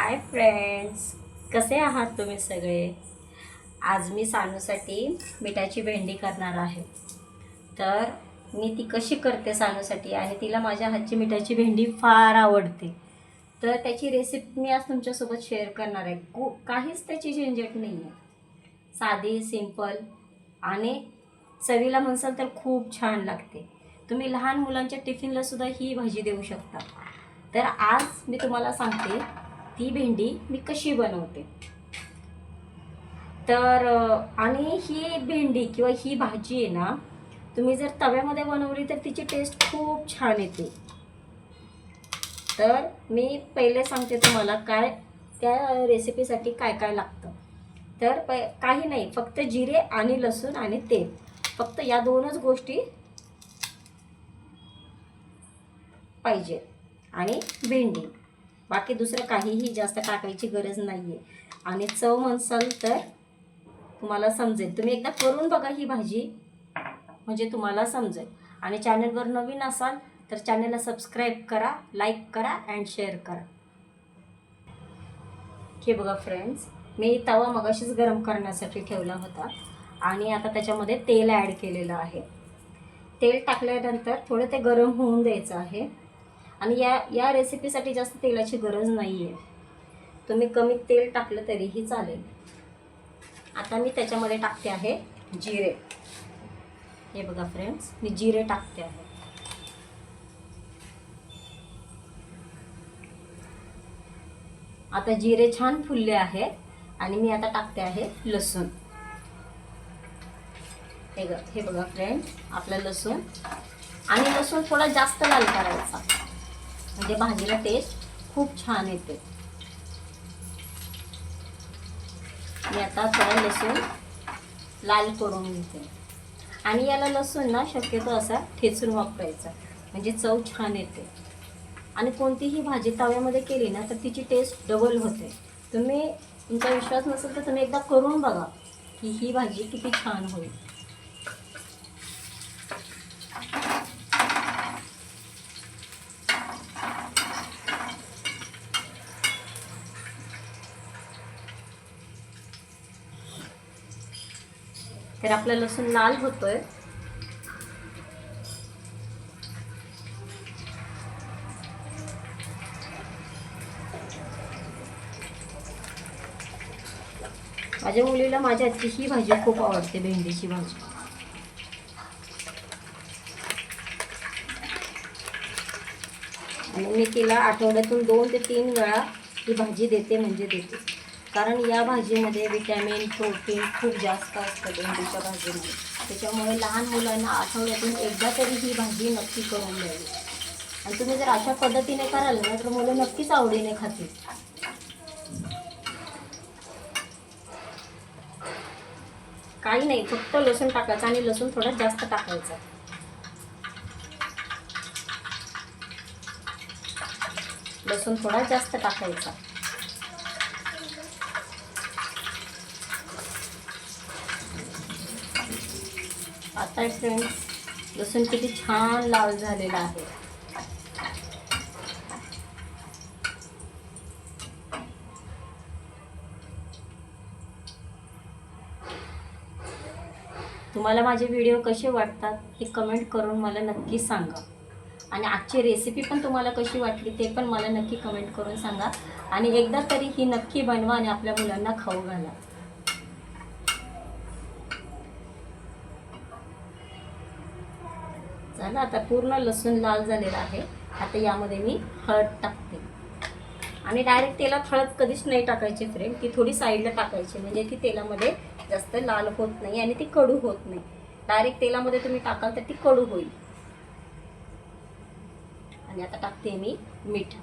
Hi friends कसे आहात तुम्ही सगळे? आज मी सानूसाठी मिठाची भेंडी करणार आहे. तर मी ती कशी करते सानूसाठी आणि तिला माझ्या हातची मिठाची भेंडी फार आवडते. तर त्याची रेसिपी मी आज तुमच्यासोबत शेअर करणार आहे. को काहीच त्याची झंझट नाही आहे साधी सिंपल आणि चवीला म्हणसाल तर खूप छान लागते. तुम्ही लहान मुलांच्या टिफिनलासुद्धा ही भाजी देऊ शकता. तर आज मी तुम्हाला सांगते ती भेंडी मी कशी बनवते? तर आणि ही भेंडी किंवा ही भाजी आहे ना तुम्ही जर तव्यामध्ये बनवली तर तिची टेस्ट खूप छान येते. तर मी पहिले सांगते तुम्हाला काय त्या रेसिपीसाठी काय काय लागतं. तर प काही नाही फक्त जिरे आणि लसूण आणि तेल. फक्त या दोनच गोष्टी पाहिजे. आणि भेंडी. बाकी दुसरं काहीही जास्त टाकायची गरज नाही आहे आणि चव म्हणसाल तर तुम्हाला समजेल. तुम्ही एकदा करून बघा ही भाजी. म्हणजे तुम्हाला समजेल. आणि चॅनलवर नवीन असाल तर चॅनलला सबस्क्राईब करा लाईक करा अँड शेअर करा. हे बघा फ्रेंड्स मी तवा मगाशीच गरम करण्यासाठी ठेवला होता. आणि आता त्याच्यामध्ये तेल ॲड केलेलं आहे. तेल टाकल्यानंतर थोडं ते गरम होऊन द्यायचं आहे. आणि या या रेसिपीसाठी जास्त तेलाची गरज नाही आहे तुम्ही कमी तेल टाकलं तरीही चालेल. आता मी त्याच्यामध्ये टाकते आहे जिरे. हे बघा फ्रेंड्स मी जिरे टाकते आहे. आता जिरे छान फुलले आहे आणि मी आता टाकते आहे लसूण. हे ग हे बघा फ्रेंड्स आपला लसूण. आणि लसूण थोडा जास्त लाल करायचा. म्हणजे भाजीला टेस्ट खूप छान येते. मी आता थोडं लसूण लाल करून घेते. आणि याला लसूण ना शक्यतो असा ठेचून वापरायचा. म्हणजे चव छान येते. आणि कोणतीही भाजी तव्यामध्ये केली ना तर तिची टेस्ट डबल होते. तुम्ही तुमचा विश्वास नसेल तर तुम्ही एकदा करून बघा की ही भाजी किती छान होईल. तर आपला लसूण लाल होतोय. माझ्या मुलीला माझ्या आजची ही भाजी खूप आवडते भेंडीची भाजी. आणि मी तिला आठवड्यातून दोन ते तीन वेळा ही भाजी देते म्हणजे देते. कारण या भाजीमध्ये विटॅमिन प्रोटीन खूप जास्त असतं भेंडीच्या भाजीमध्ये. त्याच्यामुळे लहान मुलांना आठवड्यातून एकदा तरी ही भाजी नक्की करून द्यावी. आणि तुम्ही जर अशा पद्धतीने कराल ना तर मुलं नक्कीच आवडीने खातील. काही नाही फक्त लसूण टाकायचं आणि लसूण थोडा जास्त टाकायचा. लसूण थोडा जास्त टाकायचा. आता फ्रेंड्स लसूण किती छान लाल झालेला आहे. तुम्हाला माझे व्हिडिओ कसे वाटतात हे कमेंट करून मला नक्की सांगा. आणि आजची रेसिपी पण तुम्हाला कशी वाटली ते पण मला नक्की कमेंट करून सांगा. आणि एकदा तरी ही नक्की बनवा आणि आपल्या मुलांना खाऊ घाला. झालं. आता पूर्ण लसूण लाल झालेला आहे. आता यामध्ये मी हळद टाकते. आणि डायरेक्ट तेलात हळद कधीच नाही टाकायची फ्रेंड ती थोडी साईडला टाकायची. म्हणजे ती तेलामध्ये जास्त लाल होत नाही आणि ती कडू होत नाही. डायरेक्ट तेलामध्ये तुम्ही टाकाल तर ती कडू होईल. आणि आता टाकते मी मीठ.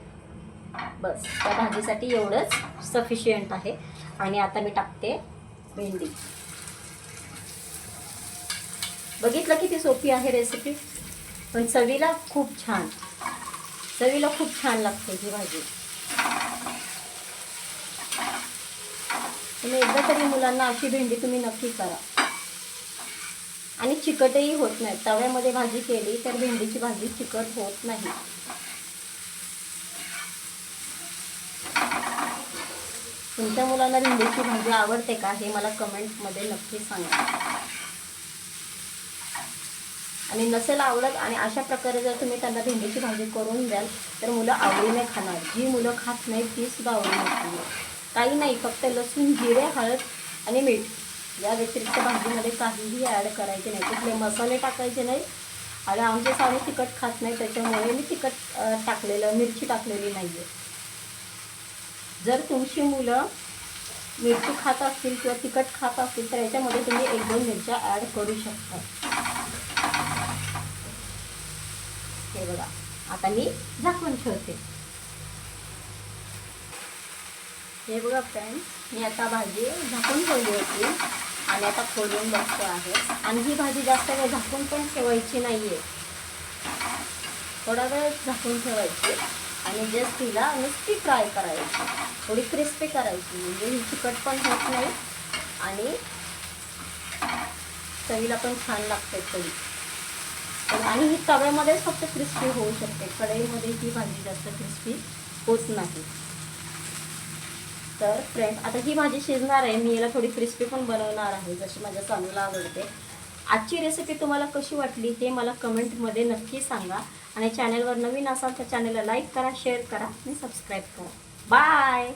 बस. त्या भाजीसाठी एवढंच सफिशियंट आहे. आणि आता मी टाकते भेंडी. बघितलं किती सोपी आहे रेसिपी पण चवीला खूप छान. चवीला खूप छान लागते ही भाजी. तुम्ही एकदा तरी मुलांना अशी भेंडी तुम्ही नक्की करा. आणि चिकटही होत नाही. तव्यामध्ये भाजी केली तर भेंडीची भाजी चिकट होत नाही. तुमच्या मुलांना भेंडीची भाजी आवडते का हे मला कमेंटमध्ये नक्की सांगा. आणि नसेल आवडत आणि अशा प्रकारे जर तुम्ही त्यांना भेंडीची भाजी करून द्याल तर मुलं आवडीने खाणार. जी मुलं खात नाहीत ती सुद्धा आवडीने खाणार काही नाही फक्त लसूण जिरे हळद आणि मीठ. या व्यतिरिक्त भाजीमध्ये काहीही ॲड करायचे नाही. कुठले मसाले टाकायचे नाही. आणि आमचे सारे तिखट खात नाही त्याच्यामुळे मी तिखट टाकलेलं मिरची टाकलेली नाही आहे जर तुमची मुलं मिरची खात असतील किंवा तिखट खात असतील तर याच्यामध्ये तुम्ही एक दोन मिरच्या ॲड करू शकता. हे बघा. आता मी झाकून ठेवते. हे बघा फ्रेंड मी आता भाजी झाकून ठेवली होती. आणि आता खोलून बघतो आहे. आणि ही भाजी जास्त वेळ झाकून पण ठेवायची नाही आहे थोडा वेळ झाकून ठेवायची. आणि जस्ट तिला नुसती फ्राय करायची. थोडी क्रिस्पी करायची. म्हणजे ही चिकट पण होत नाही. आणि चवीला पण छान लागते थोडी आणि ही तव्यामध्येच फक्त क्रिस्पी होऊ शकते. कढईमध्ये ही भाजी जास्त क्रिस्पी होत नाही. तर फ्रेंड आता ही भाजी शिजणार आहे. मी याला थोडी क्रिस्पी पण बनवणार आहे जशी माझ्या सानूला आवडते. आजची रेसिपी तुम्हाला कशी वाटली ते मला कमेंटमध्ये नक्की सांगा. आणि चॅनलवर नवीन असाल तर चॅनलला लाईक करा शेअर करा आणि सबस्क्राईब करा. बाय